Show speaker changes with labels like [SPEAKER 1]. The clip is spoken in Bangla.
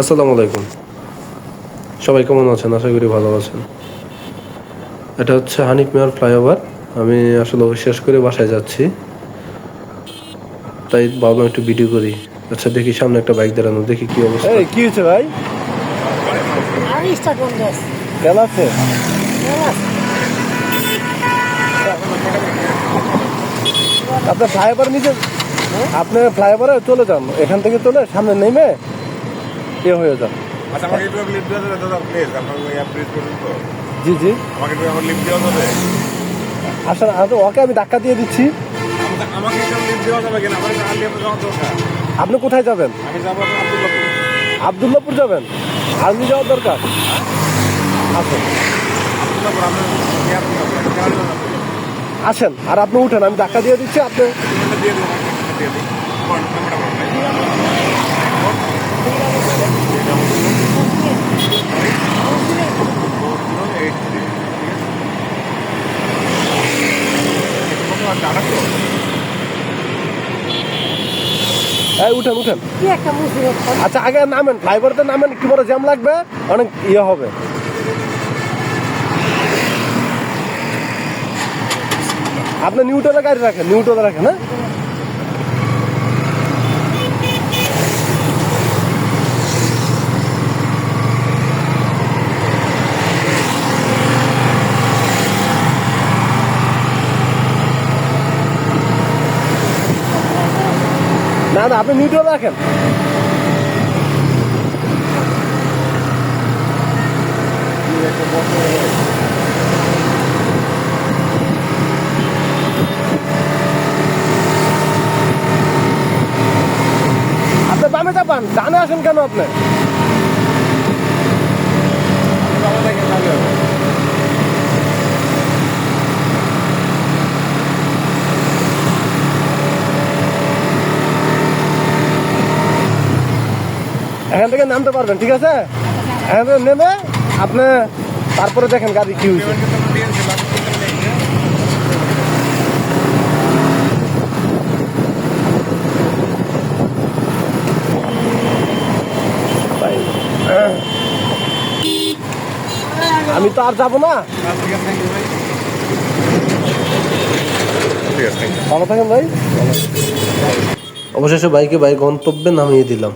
[SPEAKER 1] আসসালামু আলাইকুম। সবাই কেমন আছেন? আশা করি ভালো আছেন। এটা হচ্ছে হানিফ মেয়ার ফ্লাইওভার। আমি আসলে শেষ করে বাসায় যাচ্ছি। তাই ভাবলাম একটু ভিডিও করি। আচ্ছা দেখি সামনে একটা বাইক দাঁড়ানো দেখি কি অবস্থা।
[SPEAKER 2] এই কি হয়েছে ভাই?
[SPEAKER 3] বন্ধ আছে
[SPEAKER 2] কেন আছে? আপনার ফ্লাইওভার নিচে আপনি ফ্লাইওভারে চলে যান। এখান থেকে চলে সামনে নেমে এ হয়ে যান
[SPEAKER 4] আচ্ছা আমাকে একটু লিফট দেওয়া যাবে দাদা প্লিজ আপনার ওই অ্যাপ প্লিজ করুন তো।
[SPEAKER 2] জি জি।
[SPEAKER 4] আমাকে একটু আমার লিফট দেওয়া যাবে?
[SPEAKER 2] আসলে আচ্ছা, ওকে আমি ধাক্কা দিয়ে দিচ্ছি।
[SPEAKER 4] আমাকে- একটু লিফট দেওয়া যাবে কিনা? আমার আর লিফট যাওয়া দরকার।
[SPEAKER 2] আপনি কোথায় যাবেন?
[SPEAKER 4] আমি যাব আপনার আব্দুল্লাপুর
[SPEAKER 2] আবদুল্লাপুর যাবেন? আর্মি যাওয়ার দরকার? আচ্ছা।
[SPEAKER 4] আপনার এয়ার গাড়ি বানাবো
[SPEAKER 2] আসেন আর আপনি উঠেন আমি ধাক্কা দিয়ে দিচ্ছি আপনি
[SPEAKER 4] দিয়ে দিন দিয়ে দিন
[SPEAKER 2] এই উঠেন উঠেন।
[SPEAKER 3] কি
[SPEAKER 2] আচ্ছা আগে নামেন ফ্লাইওভারতে নামেন একটু বড় জ্যাম লাগবে? অনেক ইয়ে হবে। আপনি নিউটনে গাড়ি রাখেন নিউটনে রাখেন হ্যাঁ? না না আপনি নিউটনে রাখেন। আপনি বামে পান ডানে আসেন কেন আপনি? এখান থেকে নামতে পারবেন, ঠিক আছে? এখান থেকে নেমে আপনি তারপরে দেখেন গাড়ি কি হয়েছে। আমি তো আর যাব না। ভালো থাকেন ভাই।
[SPEAKER 1] অবশেষে বাইকে বাইক গন্তব্যে নামিয়ে দিলাম।